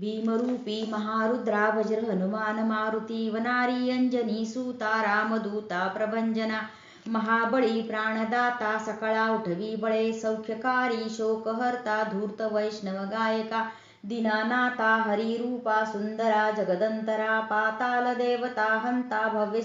भीमरूपी महारुद्रा वज्र हनुमान मारुती वनारी अंजनी सूता रामदूता प्रभंजना महाबळी प्राणदाता सकळा उठवी बळे सौख्यकारी शोकहर्ता धूर्त वैष्णव गायका दीनानाथा हरिरूपा सुंदरा जगदंतरा पाताल देवता हंता भव्य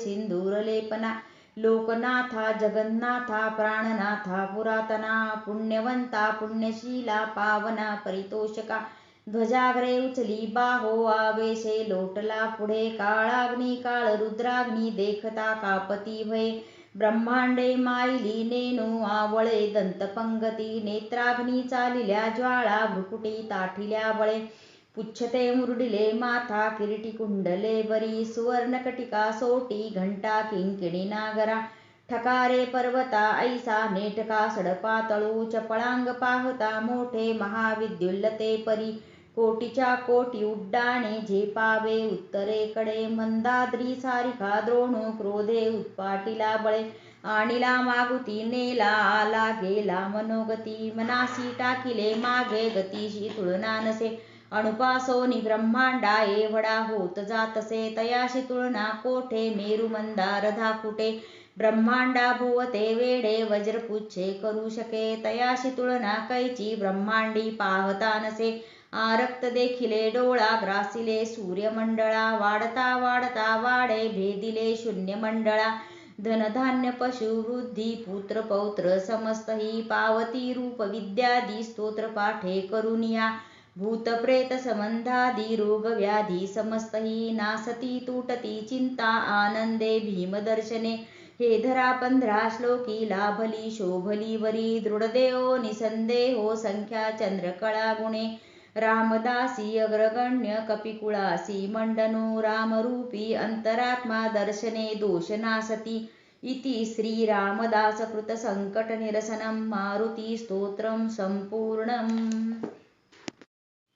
लोकनाथा जगन्नाथा प्राणनाथा पुरातना पुण्यवंता पुण्यशीला पावना परितोषका ध्वजाग्रे उचली बाहो आवेशे लोटला पुढे. काळाग्नी काळ रुद्राग्नी देखता कापती भय ब्रह्मांडे माईली नेनू आवळे दंतपंगती नेत्राग्नी चालिल्या ज्वाळा भ्रुकुटी ताठिल्या बळे पुच्छते मुरडिले माथा किरीटी कुंडले बरी सुवर्णकटिका सोटी घंटा किंकिणी नागरा. ठकारे पर्वता ऐसा नेटका सडपा तळू चपळांग पाहता मोठे महाविद्युल्लते परी. कोटीच्या कोटी उड्डाणे झेपावे उत्तरेकडे मंदाद्री सारिका द्रोणू क्रोधे उत्पाटीला बळे. आणिला मागुती नेला आला गेला मनोगती. मनासी टाकिले मागे गतीशी तुळना नसे. अणुपासोनी ब्रह्मांडा एवढा होत जातसे. तयाशी तुळना कोठे? मेरू मंदार धाकुटे ब्रह्मांडा भुवते वेडे वज्रपुच्छे करू शके. तयाशी तुळना कैची? ब्रह्मांडी पाहता नसे. आरक्त देखिले डोळा ग्रासिले सूर्यमंडळा वाढता वाढता वाडे भेदिले शून्य मंडळा धनधान्य पशु वृद्धी पुत्र पौत्र समस्तही पावती रूप विद्यादी स्तोत्र पाठे करुनिया. भूत प्रेत संबंधादी रोग व्याधी समस्तही नासती तुटती चिंता आनंदे भीमदर्शने हे धरा पंधरा श्लोकी लाभली शोभली वरी दृढदेहो निसंदेहो संख्या चंद्रकळा गुणे. रामदासी अग्रगण्य कपिकुळासी मण्डनो रामरूपी अंतरात्मा दर्शने दोषनासती इति श्रीरामदासकृत संकटनिरसनं मारुती स्तोत्रं सम्पूर्णम्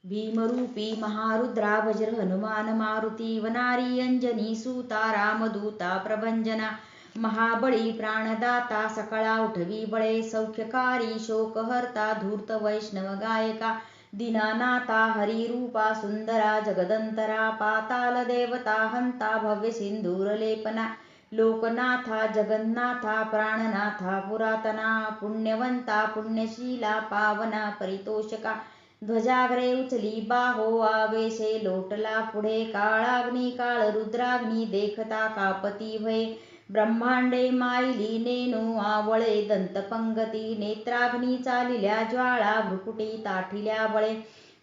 भीमरूपी महारुद्रा वज्र हनुमान मारुती वनारी अंजनी सूता रामदूता प्रभंजना महाबळी प्राणदाता सकळा उठवी बळे सौख्यकारी शोकहर्ता धूर्त वैष्णव गायका दीनानाथा हरिरूपा सुंदरा जगदंतरा पाताल देवता हंता भव्य सिंदूरलेपना लोकनाथा जगन्नाथा प्राणनाथा पुरातना, पुण्यवंता पुण्यशीला पावना परितोषका, ध्वजाग्रे उचली बाहो आवेशे लोटला पुढे, काळाग्नी काळ रुद्राग्नी देखता कापती भय ब्रह्मांडे मायली नेनु आवळे दंतपंगती नेत्राग्नी चालिल्या ज्वाळा भ्रुकुटी ताठिल्या बळे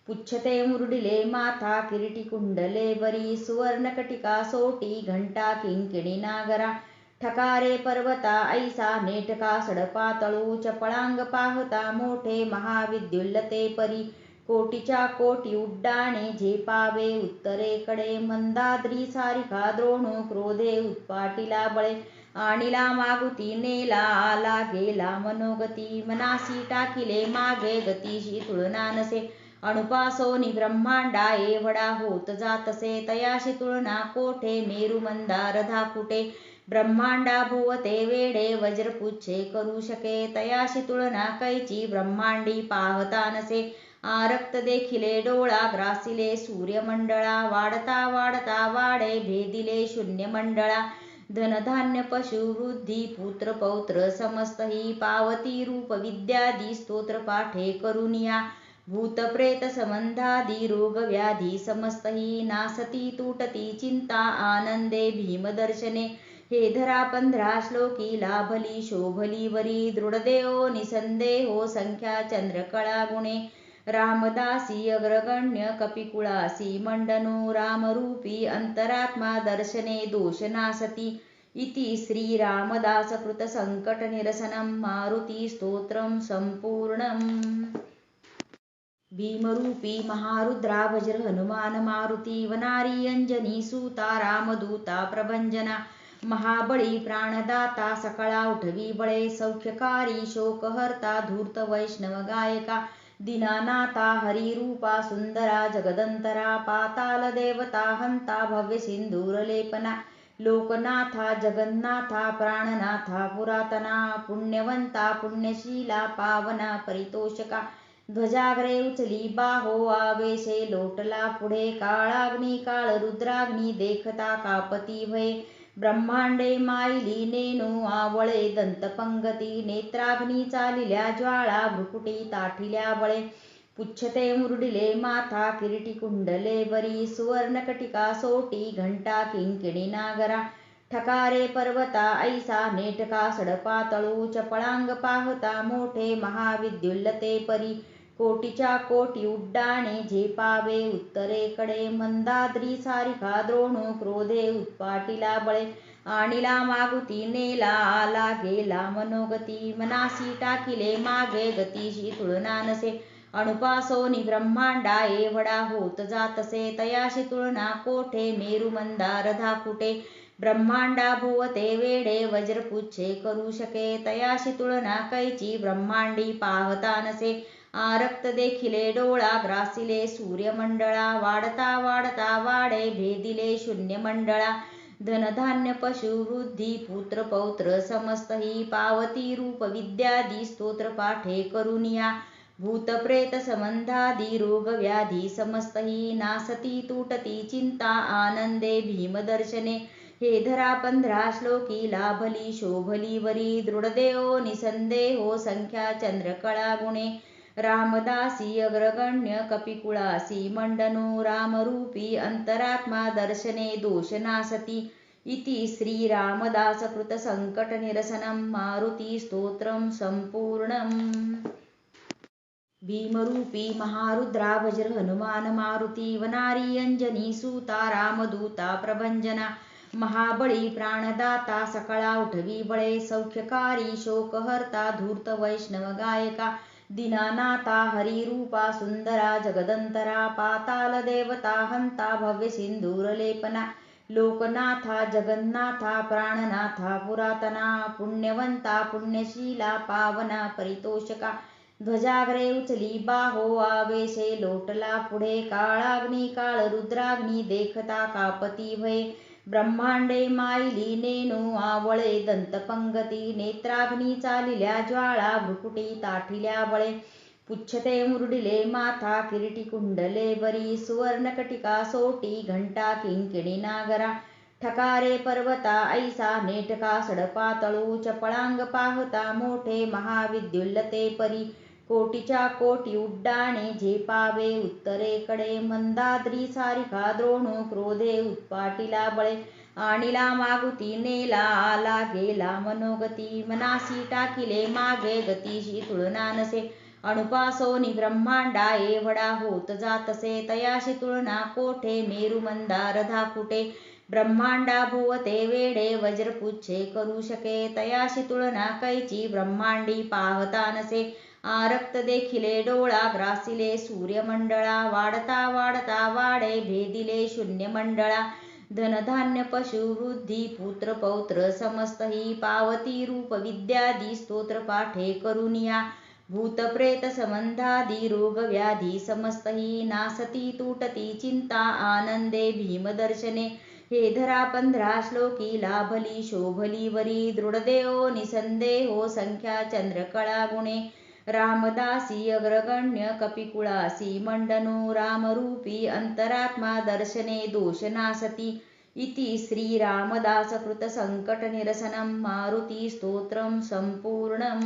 पुच्छते मुरडिले माथा किरीटी कुंडले बरी सुवर्णकटिका सोटी घंटा किंकिणी नागरा. ठकारे पर्वता ऐसा नेटका सडपातळू चपळांग पाहता मोठे महाविद्युल्लते परी. कोटीच्या कोटी उड्डाणे झेपावे उत्तरेकडे. मंदाद्री सारिका द्रोणू क्रोधे उत्पाटीला बळे. आणिला मागुती नेला आला गेला मनोगती. मनासी टाकिले मागे गतीशी तुळना नसे. अणुपासोनी ब्रह्मांडा एवढा होत जातसे. तयाशी तुळना कोठे? मेरू मंदार धाकुटे ब्रह्मांडा भुवते वेडे वज्रपुच्छे करू शके. तयाशी तुळना कैची? ब्रह्मांडी पाहता नसे. आरक्त देखिले डोळा ग्रासिले सूर्यमंडळा वाढता वाढता वाडे भेदिले शून्य मंडळा धनधान्य पशु वृद्धी पुत्र पौत्र समस्तही पावती रूप विद्यादी स्तोत्र पाठे करुनिया. भूत प्रेत संबंधादी रोग व्याधी समस्तही नासती तुटती चिंता आनंदे भीमदर्शने हे धरा पंधरा श्लोकी लाभली शोभली वरी दृढदेहो निसंदेहो संख्या चंद्रकळा गुणे. रामदासी अग्रगण्य कपिकुळासी मण्डनो रामरूपी अंतरात्मा दर्शने दोषनासती इति श्रीरामदासकृत संकटनिरसनं मारुती स्तोत्रं सम्पूर्णम् भीमरूपी महारुद्रा हनुमान मारुती वनारी अंजनी सूता रामदूता प्रभंजना महाबळी प्राणदाता सकळा उठवी बळे सौख्यकारी शोकहर्ता धूर्त वैष्णव गायका दीनानाथा हरिरूपा सुंदरा जगदंतरा पाताल देवता हंता भव्य सिंदूरलेपना लोकनाथा जगन्नाथा प्राणनाथा पुरातना, पुण्यवंता पुण्यशीला पावना परितोषका, ध्वजाग्रे उचली बाहो आवेशे, लोटला पुढे काळाग्नी काळ रुद्राग्नी देखता कापती भये। ब्रह्मांडे मायली नेनु आवळे दंतपंगती नेत्राग्नी चालिल्या ज्वाळा भ्रुकुटी ताठिल्या बळे पुच्छते मुरडिले माथा किरीटी कुंडले बरी सुवर्णकटिका सोटी घंटा किंकिणी नागरा. ठकारे पर्वता ऐसा नेटका सडपा तळू चपळांग पाहता मोठे महाविद्युल्लते परी. कोटीच्या कोटी उड्डाणे झेपावे उत्तरेकडे मंदाद्री सारिका द्रोणू क्रोधे उत्पाटीला बळे आणिला मागुती नेला आला गेला मनोगती मनासी टाकिले मागे गतीशी तुळना नसे अणुपासोनी ब्रह्मांडा एवढा होत जातसे तयाशी तुळना कोठे मेरू मंदार धाकुटे ब्रह्मांडा भुवते वेडे वज्रपुच्छे करू शके तयाशी तुळना कैची ब्रह्मांडी पाहता नसे आरक्त देखिले डोळा ग्रासिले सूर्यमंडळा वाढता वाढता वाडे भेदिले शून्य मंडळा धनधान्य पशु वृद्धी पुत्र पौत्र समस्तही पावती रूप विद्यादी स्तोत्र पाठे करुनिया. भूत प्रेत संबंधादी रोग व्याधी समस्तही नासती तुटती चिंता आनंदे भीमदर्शने हे धरा पंधरा श्लोकी लाभली शोभली वरी दृढदेहो निसंदेहो संख्या चंद्रकळा गुणे. रामदासी अग्रगण्य कपिकुळासी मंडनो रामरूपी अंतरात्मा दर्शने दोषनासति इति श्रीरामदासकृतसङ्कटनिरसनं मारुतिस्तोत्रं सम्पूर्णम् भीमरूपी महारुद्रा हनुमान मारुती वनारी अंजनी सूता रामदूता प्रभञ्जना महाबळी प्राणदाता सकळा उठवी बळे सौख्यकारी शोकहर्ता धूर्त वैष्णव गायका दीनानाथा हरिरूपा सुंदरा जगदंतरा पाताल देवता हंता भव्य सिंदूरलेपना लोकनाथा जगन्नाथा प्राणनाथा पुरातना, पुण्यवंता पुण्यशीला पावना परितोषका, ध्वजाग्रे उचली बाहो आवेशे लोटला पुढे, काळाग्नी काळ रुद्राग्नी देखता कापती भये ब्रह्मांडे मायली नेनू आवळे दंतपंगती नेत्राग्नी चालिल्या ज्वाळा भ्रुकुटी ताठिल्या बळे पुच्छते मुरडिले माथा किरीटी कुंडले बरी सुवर्णकटिका सोटी घंटा किंकिणी नागरा. ठकारे पर्वता ऐसा नेटका सडपातळू चपळांग पाहता मोठे महाविद्युल्लते परी. कोटीच्या कोटी उड्डाणे झेपावे उत्तरेकडे मंदाद्री सारिका द्रोणू क्रोधे उत्पाटीला बळे. आणिला मागुती नेला आला गेला मनोगती. मनासी टाकिले मागे गतीशी तुळना नसे. अणुपासोनी ब्रह्मांडा एवढा होत जातसे. तयाशी तुळना कोठे? मेरू मंदार धाकुटे ब्रह्मांडा भुवते वेडे वज्रपुच्छे करू शके. तयाशी तुळना कैची? ब्रह्मांडी पाहता नसे. आरक्त देखिले डोळा ग्रासिले सूर्यमंडळा वाढता वाढता वाडे भेदिले शून्य मंडळा धनधान्य पशु वृद्धी पुत्र पौत्र समस्तही पावती रूप विद्यादी स्तोत्र पाठे करुनिया. भूत प्रेत संबंधादी रोग व्याधी समस्तही नासती तुटती चिंता आनंदे भीमदर्शने हे धरा पंधरा श्लोकी लाभली शोभली वरी दृढदेहो निसंदेहो हो संख्या चंद्रकळा गुणे. रामदासी अग्रगण्य कपिकुळासी मंडनो रामरूपी अंतरात्मा दर्शने दोषनासति इति श्रीरामदासकृतसङ्कटनिरसनं मारुतिस्तोत्रं मारुती सम्पूर्णम्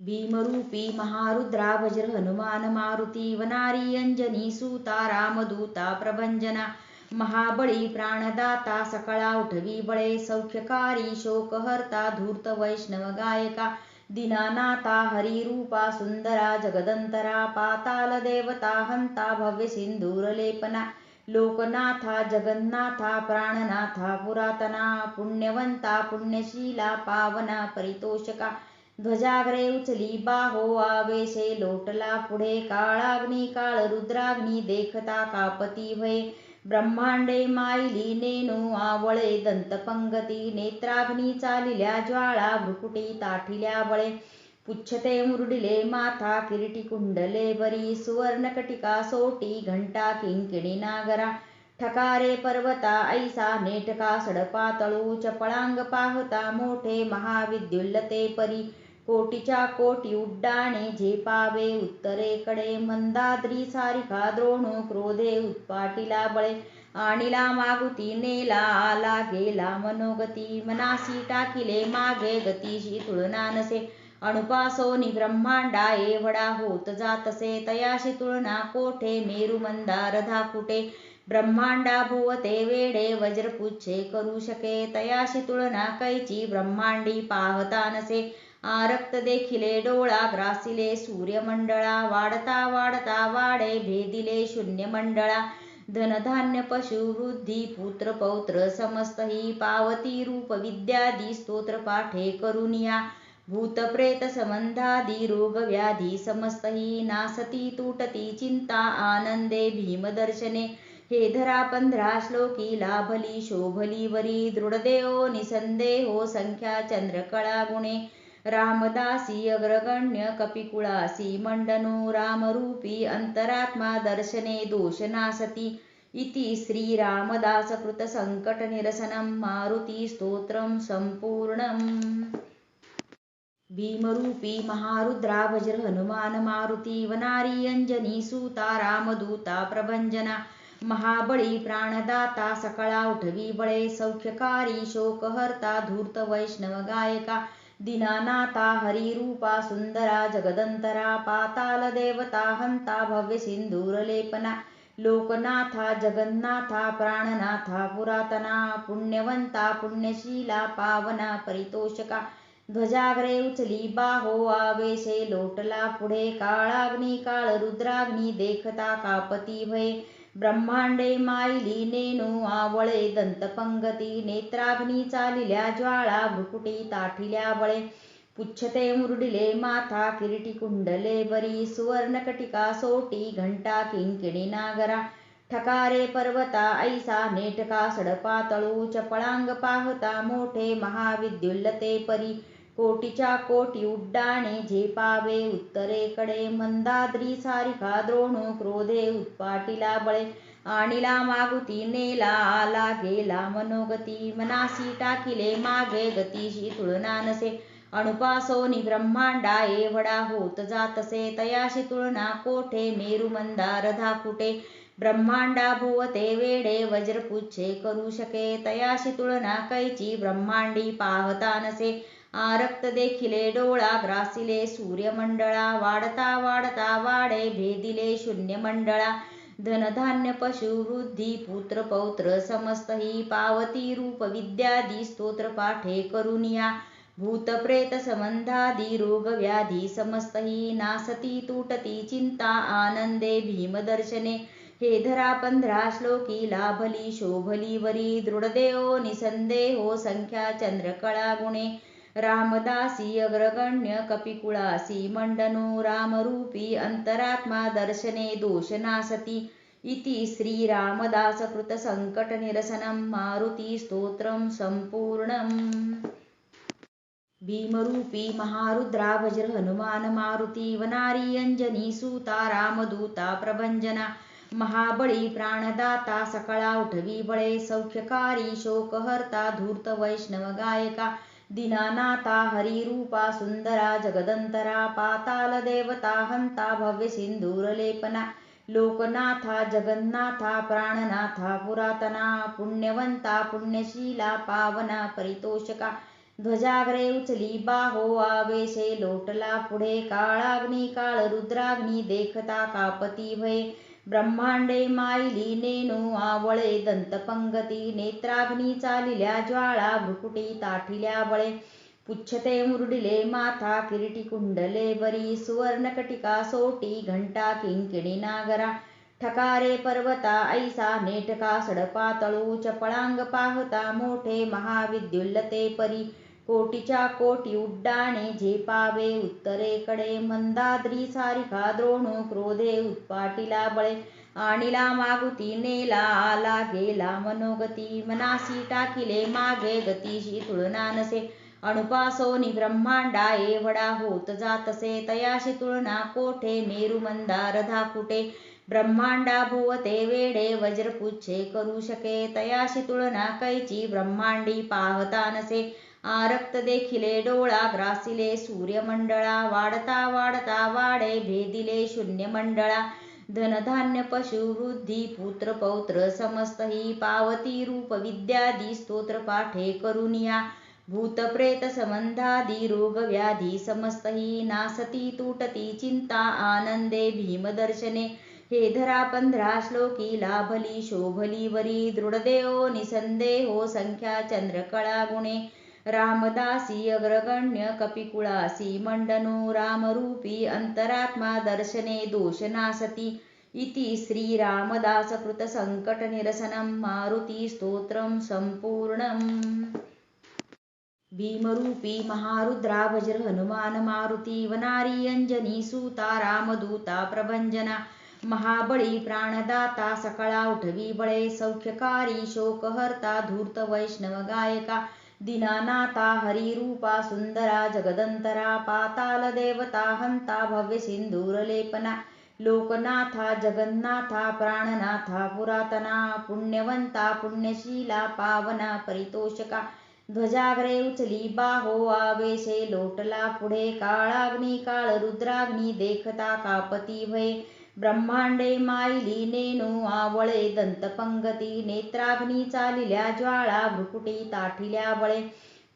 भीमरूपी महारुद्राभजर हनुमान मारुती वनारी अंजनी सूता रामदूता प्रभंजना महाबळी प्राणदाता सकळा उठवी बळे सौख्यकारी शोकहर्ता धूर्त वैष्णव गायका दीनानाथा जगदंतरा पाताल देवता हंता भव्य सिंदूरलेपना लोकनाथा जगन्नाथा प्राणनाथा पुरातना, पुण्यवंता पुण्यशीला पावना परितोषका, ध्वजाग्रे उचली बाहो आवेशे, लोटला पुढे काळाग्नी काळ रुद्राग्नी देखता कापती भये। ब्रह्मांडे मायली नेनु आवळे दंतपंगती नेत्राग्नी चालिल्या ज्वाळा भ्रुकुटी ताठिल्या बळे पुच्छते मुरडिले माथा किरीटी कुंडले बरी. सुवर्णकटिका सोटी घंटा किंकिणी नागरा. ठकारे पर्वता ऐसा नेटका सडपातळू. चपळांग पाहता मोठे महाविद्युल्लते परी. कोटीच्या कोटी उड्डाणे झेपावे उत्तरेकडे मंदाद्री सारिका द्रोणू क्रोधे उत्पाटीला बळे आणिला मागुती नेला आला गेला मनोगती मनासी टाकिले मागे गतीशी तुळना नसे अणुपासोनी ब्रह्मांडा एवढा होत जातसे तयाशी तुळना कोठे मेरू मंदार धाकुटे ब्रह्मांडा भुवते वेडे वज्रपुच्छे करू शके तयाशी तुळना कैची ब्रह्मांडी पाहता नसे आरक्त देखिले डोळा ग्रासिले सूर्यमंडळा वाढता वाढता वाडे भेदिले शून्य मंडळा धनधान्य पशु वृद्धी पुत्र पौत्र समस्त ही पावती रूप विद्यादी स्तोत्र पाठे करुनिया भूत प्रेत संबंधादी रोग व्याधी समस्त ही नासती तुटती चिंता आनंदे भीमदर्शने हे धरा पंधरा श्लोकी लाभली शोभली वरी दृढदेहो निसंदेहो संख्या चंद्रकळा गुणे. रामदासी अग्रगण्य कपिकुळासी मंडनो रामरूपी अंतरात्मा दर्शने दोषनासती इति श्रीरामदासकृतसङ्कटनिरसनं मारुतिस्तोत्रं मारुती सम्पूर्णम् भीमरूपी महारुद्राभज्र हनुमान मारुती वनारी अंजनी सूता रामदूता प्रभंजना महाबळी प्राणदाता सकळा उठवी बळे सौख्यकारी शोकहर्ता धूर्त वैष्णव गायका दीनानाथा हरिरूपा सुंदरा जगदंतरा पाताल देवता हंता भव्य सिंदूरलेपना लोकनाथा जगन्नाथा प्राणनाथा पुरातना, पुण्यवंता पुण्यशीला पावना परितोषका, ध्वजाग्रे उचली बाहो आवेशे, लोटला पुढे काळाग्नी काळ रुद्राग्नी देखता कापती भये। ब्रह्मांडे मायली नेनू आवळे दंतपंगती नेत्राग्नी चालिल्या ज्वाळा भ्रुकुटी ताठिल्या बळे पुच्छते मुरडिले माथा किरीटी कुंडले बरी. सुवर्णकटिका सोटी घंटा किंकिणी नागरा. ठकारे पर्वता ऐसा नेटका सडपातळू. चपळांग पाहता मोठे महाविद्युल्लते परी. कोटीच्या कोटी उड्डाणे झेपावे उत्तरेकडे मंदाद्री सारिका द्रोणू क्रोधे उत्पाटीला बळे. आणिला मागुती नेला आला गेला मनोगती. मनासी टाकिले मागे गतीशी तुळना नसे. अणुपासोनी ब्रह्मांडा एवढा होत जातसे. तयाशी तुळना कोठे? मेरू मंदार धाकुटे ब्रह्मांडा भुवते वेडे वज्रपुच्छे करू शके. तयाशी तुळना कैची? ब्रह्मांडी पाहता नसे. आरक्त देखिले डोळा ग्रासिले सूर्यमंडळा वाढता वाढता वाडे भेदिले शून्य मंडळा धनधान्य पशु वृद्धी पुत्र पौत्र समस्त ही पावती रूप विद्यादी स्तोत्र पाठे करुनिया. भूत प्रेत संबंधादी रोग व्याधी समस्त ही नासती तुटती चिंता आनंदे भीमदर्शने हे धरा पंधरा श्लोकी लाभली शोभली वरी दृढदेहो निसंदेहो संख्या चंद्रकळा गुणे. रामदासी अग्रगण्य कपिकुळासी मंडनो रामरूपी अंतरात्मा दर्शने दोषनासती इति श्रीरामदासकृतसङ्कटनिरसनं मारुतिस्तोत्रं मारुती सम्पूर्णम् भीमरूपी महारुद्राभज्र हनुमान मारुती वनारी अंजनी सूता रामदूता प्रभञ्जना महाबळी प्राणदाता सकळा उठवी बळे सौख्यकारी शोकहर्ता धूर्त वैष्णव गायका दीनानाथा हरिरूपा सुंदरा जगदंतरा पाताल देवता हंता भव्य सिंदूरलेपना लोकनाथा जगन्नाथा प्राणनाथा पुरातना, पुण्यवंता पुण्यशीला पावना परितोषका, ध्वजाग्रे उचली बाहो आवेशे, लोटला पुढे काळाग्नी काळ रुद्राग्नी देखता कापती भये। ब्रह्मांडे माईली नेनू आवळे दंतपंगती नेत्राग्नी चालिल्या ज्वाळा भ्रुकुटी ताठिल्या बळे पुच्छते मुरडिले माथा किरीटी कुंडले बरी सुवर्णकटिका सोटी घंटा किंकिणी नागरा. ठकारे पर्वता ऐसा नेटका सडपातळू. चपळांग पाहता मोठे महाविद्युल्लते परी. कोटीच्या कोटी उड्डाणे झेपावे उत्तरेकडे मंदाद्री सारिका द्रोणू क्रोधे उत्पाटीला बळे आणिला मागुती नेला आला गेला मनोगती मनासी टाकिले मागे गतीशी तुळना नसे अणुपासोनी ब्रह्मांडा एवढा होत जातसे तयाशी तुळना कोठे मेरू मंदार धाकुटे ब्रह्मांडा भुवते वेडे वज्रपुच्छे करू शके तयाशी तुळना कैची ब्रह्मांडी पाहता नसे आरक्त देखिले डोळा ग्रासिले सूर्यमंडळा वाढता वाढता वाढे भेदिले शून्य मंडळा धनधान्य पशु वृद्धी पुत्र पौत्र समस्तही पावती रूप विद्यादी स्तोत्र पाठे करुनिया. भूत प्रेत संबंधादी रोग व्याधी समस्तही नासती तुटती चिंता आनंदे भीमदर्शने हे धरा पंधरा श्लोकी लाभली शोभली वरी दृढदेहो निसंदेहो संख्या चंद्रकळा गुणे. रामदासी अग्रगण्य कपिकुळासी मंडनो रामरूपी अंतरात्मा दर्शने दोषनासती इति श्रीरामदासकृतसङ्कटनिरसनं मारुतिस्तोत्रं मारुती सम्पूर्णम् भीमरूपी महारुद्राभजर हनुमान मारुती वनारी अंजनी सूता रामदूता प्रभञ्जना महाबळी प्राणदाता सकळा उठवी बळे सौख्यकारी शोकहर्ता धूर्त वैष्णव गायका दीनानाथा हरिरूपा सुंदरा जगदंतरा पाताल देवता हंता भव्य सिंदूरलेपना लोकनाथा जगन्नाथा प्राणनाथा पुरातना, पुण्यवंता पुण्यशीला पावना परितोषका, ध्वजाग्रे उचली बाहो आवेशे, लोटला पुढे काळाग्नी काळ रुद्राग्नी देखता कापती भये। ब्रह्मांडे माईली नेनू आवळे दंतपंगती नेत्राग्नी चालिल्या ज्वाळा भ्रुकुटी ताठिल्या बळे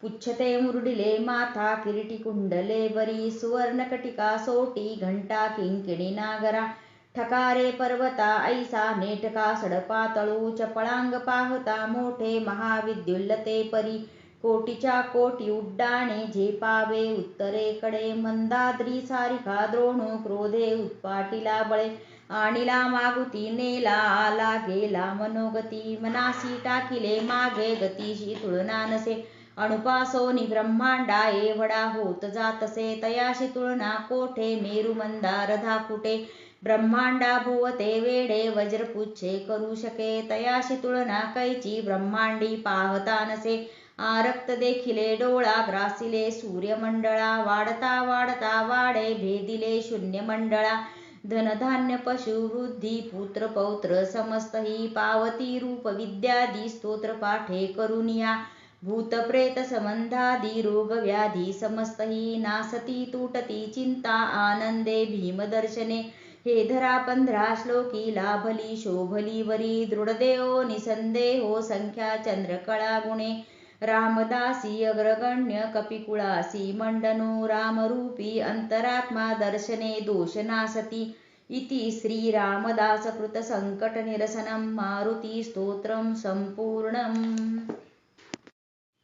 पुच्छते मुरडिले माथा किरीटी कुंडले बरी सुवर्णकटिका सोटी घंटा किंकिणी नागरा. ठकारे पर्वता ऐसा नेटका सडपातळू. चपळांग पाहता मोठे महाविद्युल्लते परी. कोटीच्या कोटी उड्डाणे झेपावे उत्तरेकडे मंदाद्री सारिका द्रोणू क्रोधे उत्पाटीला बळे आणिला मागुती नेला आला गेला मनोगती मनासी टाकिले मागे गतीशी तुळना नसे अणुपासोनी ब्रह्मांडा एवढा होत जातसे तयाशी तुळना कोठे मेरू मंदार धाकुटे ब्रह्मांडा भुवते वेडे वज्रपुच्छे करू शके तयाशी तुळना कैची ब्रह्मांडी पाहता नसे आरक्त देखिले डोळा ग्रासिले सूर्यमंडळा वाढता वाढता वाढे भेदिले शून्य मंडळा धनधान्य पशु वृद्धी पुत्र पौत्र समस्तही पावती रूप विद्यादी स्तोत्र पाठे करुनिया भूत प्रेत संबंधादी रोग व्याधी समस्तही नासती तुटती चिंता आनंदे भीमदर्शने. हे धरा पंधरा श्लोकी लाभली शोभली वरी दृढदेहो निसंदेहो संख्या चंद्रकळा गुणे. रामदासी अग्रगण्य कपिकुळासी मंडनो रामरूपी अंतरात्मा दर्शने दोष नासती इति श्रीरामदासकृत संकटनिरसनं मारुती स्तोत्रं सम्पूर्णम्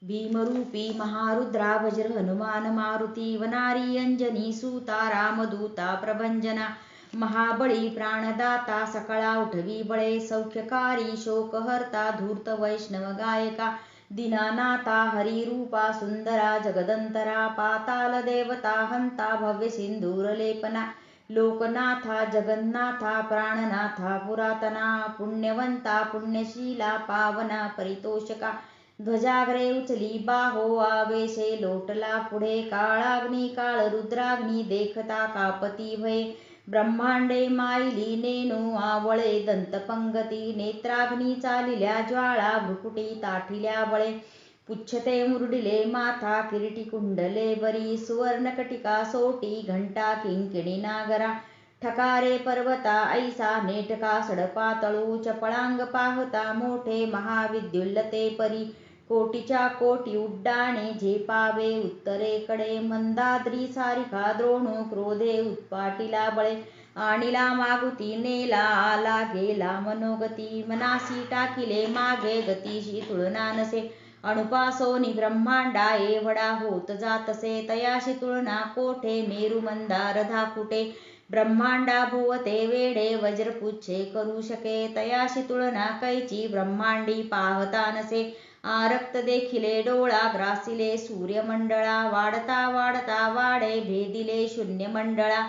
भीमरूपी महारुद्राभजर हनुमान मारुती वनारी अंजनी सूता रामदूता प्रभंजना महाबळी प्राणदाता सकळा उठवी बळे सौख्यकारी शोकहर्ता धूर्त वैष्णव गायका दीनानाथा हरिरूपा सुंदरा जगदंतरा पाताल देवता हंता भव्य सिंदूरलेपना लोकनाथा, जगन्नाथा, प्राणनाथा, पुरातना, पुण्यवंता, पुण्यशीला, पावना, परितोषका। ध्वजाग्रे उचली, बाहो, आवेशे, लोटला पुढे, काळाग्नी काळ रुद्राग्नी देखता, कापती भये। ब्रह्मांडे मायली नेनू आवळे दंतपंगती नेत्राग्नी चालिल्या ज्वाळा भ्रुकुटी ताठिल्या बळे पुच्छते मुरडिले माथा किरीटी कुंडले बरी सुवर्णकटिका सोटी घंटा किंकिणी नागरा. ठकारे पर्वता ऐसा नेटका सडपातळू चपळांग पाहता मोठे महाविद्युल्लते परी. कोटीच्या कोटी उड्डाणे झेपावे उत्तरेकडे मंदाद्री सारिका द्रोणू क्रोधे उत्पाटीला बळे. आणिला मागुती नेला आला गेला मनोगती मनासी टाकिले मागे गतीशी तुळना नसे. अणुपासोनी ब्रह्मांडा एवढा होत जातसे तयाशी तुळना कोठे मेरू मंदार धाकुटे ब्रह्मांडा भुवते वेडे वज्रपुच्छे करू शके तयाशी तुळना कैची ब्रह्मांडी पाहता नसे. आरक्त देखिले डोळा ग्रासिले सूर्यमंडळा वाढता वाढता वाढे भेदिले शून्य मंडळा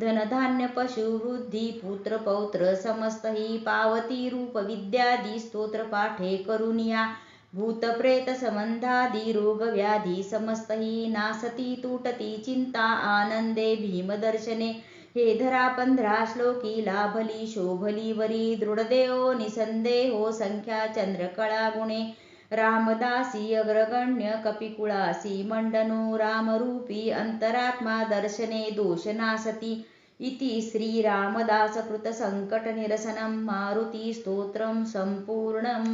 धनधान्य पशु वृद्धी पुत्र पौत्र समस्तही पावती रूप विद्यादी स्तोत्र पाठे करुनिया. भूत प्रेत संबंधादी रोग व्याधी समस्तही नासती तुटती चिंता आनंदे भीमदर्शने हे धरा पंधरा श्लोकी लाभली शोभली वरी दृढदेहो निसंदेहो संख्या चंद्रकळा गुणे. रामदासी अग्रगण्य कपिकुळासी मंडनो रामरूपी अंतरात्मा दर्शने दोषनासती इति श्रीरामदासकृतसङ्कटनिरसनं मारुतिस्तोत्रं सम्पूर्णम्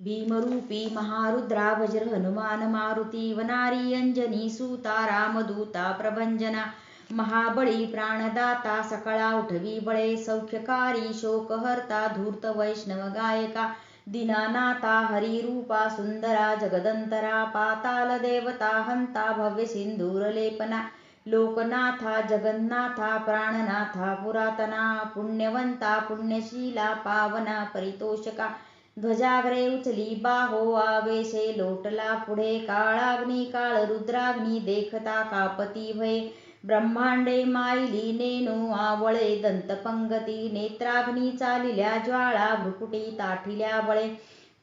भीमरूपी महारुद्राभजर हनुमान मारुती वनारी अंजनी सूता रामदूता प्रभंजना महाबळी प्राणदाता सकळा उठवी बळे सौख्यकारी शोकहर्ता धूर्त वैष्णव गायका दीनानाथा हरिरूपा सुंदरा जगदंतरा पाताल देवता हंता भव्य सिंधूरलेपना लोकनाथा, जगन्नाथा, प्राणनाथा, पुरातना, पुण्यवंता, पुण्यशीला, पावना, परितोषका। ध्वजाग्रे उचली, बाहो, आवेशे, लोटला पुढे, काळाग्नी काळ रुद्राग्नी देखता, कापती भये। ब्रह्मांडे मायली नेनू आवळे दंतपंगती नेत्राग्नी चालिल्या ज्वाळा भ्रुकुटी ताठिल्या बळे.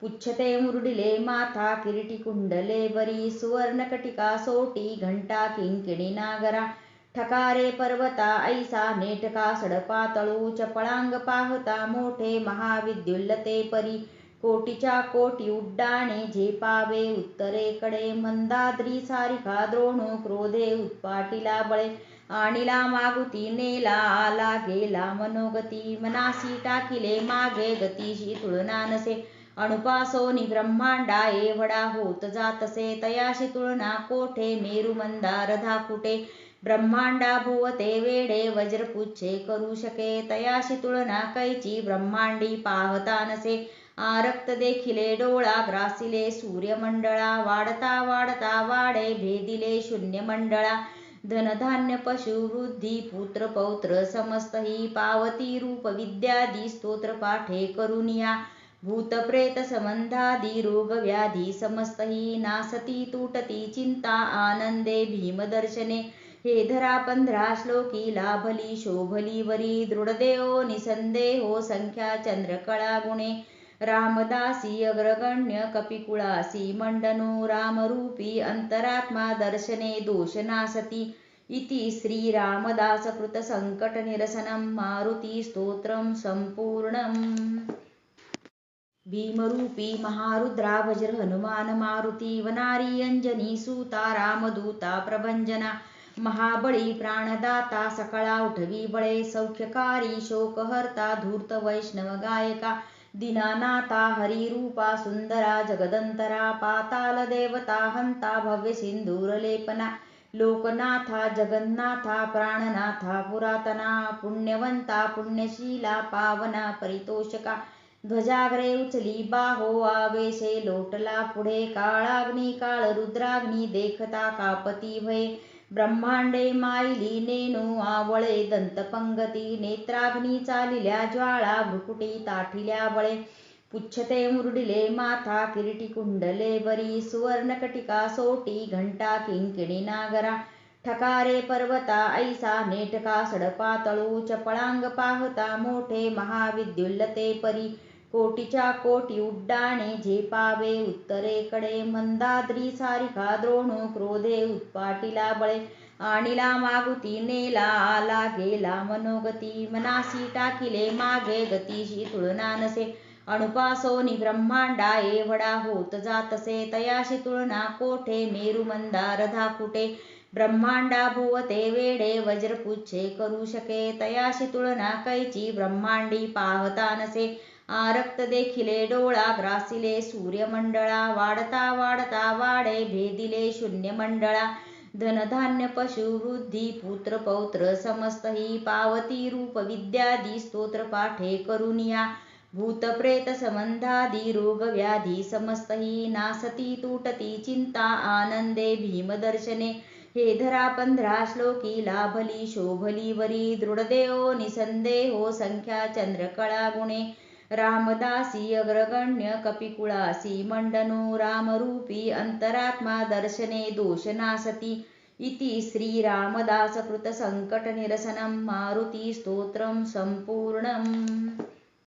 पुच्छते मुरडिले माथा किरीटी कुंडले बरी. सुवर्णकटिका सोटी घंटा किंकिणी नागरा. ठकारे पर्वता ऐसा नेटका सडपातळू चपळांग पाहता मोठे महाविद्युल्लते परी. कोटीच्या कोटी उड्डाणे झेपावे उत्तरेकडे मंदाद्री सारिका द्रोणू क्रोधे उत्पाटीला बळे आणिला मागुती नेला आला गेला मनोगती मनासी टाकिले मागे गतीशी तुळना नसे अणुपासोनी ब्रह्मांडा एवढा होत जातसे तयाशी तुळना कोठे मेरू मंदार धाकुटे ब्रह्मांडा भुवते वेडे वज्रपुच्छे करू शके तयाशी तुळना कैची ब्रह्मांडी पाहता नसे आरक्त देखिले डोळा ग्रासिले सूर्यमंडळा वाढता वाढता वाडे भेदिले शून्य मंडळा धनधान्य पशु वृद्धी पुत्र पौत्र समस्त ही पावती रूप विद्यादी स्तोत्र पाठे करुनिया भूत प्रेत संबंधादी रोग व्याधी समस्त ही नासती तुटती चिंता आनंदे भीमदर्शने हे धरा पंधरा श्लोकी लाभली शोभली वरी दृढदेहो निसंदेहो संख्या चंद्रकळा गुणे रामदासी अग्रगण्य कपिकुळासी मंडनो रामरूपी अंतरात्मा दर्शने दोषनासती इति श्रीरामदासकृतसङ्कटनिरसनं मारुतिस्तोत्रं सम्पूर्णम् भीमरूपी महारुद्रा वज्र हनुमान मारुती वनारी अंजनी सूता रामदूता प्रभंजना महाबळी प्राणदाता सकळा उठवी बळे सौख्यकारी शोकहर्ता धूर्त वैष्णव गायका दीनानाथा हरिरूपा सुंदरा जगदंतरा पाताल देवता हंता भव्य सिंधूरलेपना लोकनाथा, जगन्नाथा, प्राणनाथा, पुरातना, पुण्यवंता, पुण्यशीला, पावना, परितोषका, ध्वजाग्रे उचली, बाहो, आवेशे, लोटला, पुढे, काळाग्नी काळ रुद्राग्नी देखता, कापती, भये। ब्रह्मांडे मायली नेनू आवळे दंतपंगती नेत्राग्नी चालिल्या ज्वाळा भ्रुकुटी ताठिल्या बळे. पुच्छते मुरडिले माथा किरीटी कुंडले बरी. सुवर्णकटिका सोटी घंटा किंकिणी नागरा. ठकारे पर्वता ऐसा नेटका सडपातळू चपळांग पाहता मोठे महाविद्युल्लते परी. कोटीच्या कोटी उड्डाणे झेपावे उत्तरेकडे मंदाद्री सारिका द्रोणू क्रोधे उत्पाटीला बळे आणिला मागुती नेला आला गेला मनोगती मनासी टाकिले मागे गतीशी तुळना नसे अणुपासोनी ब्रह्मांडा एवढा होत जातसे तयाशी तुळना कोठे मेरू मंदार धाकुटे ब्रह्मांडा भुवते वेडे वज्रपुच्छे करू शके तयाशी तुळना कैची ब्रह्मांडी पाहता नसे आरक्त देखिले डोळा ग्रासिले सूर्यमंडळा वाढता वाढता वाडे भेदिले शून्य मंडळा धनधान्य पशु वृद्धी पुत्र पौत्र समस्त ही पावती रूप विद्यादी स्तोत्र पाठे करुनिया भूतप्रेत संबंधादी रोग व्याधी समस्त ही नासती तुटती चिंता आनंदे भीमदर्शने हे धरा पंधरा श्लोकी लाभली शोभली वरी दृढदेहो निसंदेहो संख्या चंद्रकळा गुणे. रामदासी अग्रगण्य कपिकुळासी मंडनो रामरूपी अंतरात्मा दर्शने दोषनासती इति श्रीरामदासकृतसङ्कटनिरसनं मारुतीस्तोत्रं सम्पूर्णम्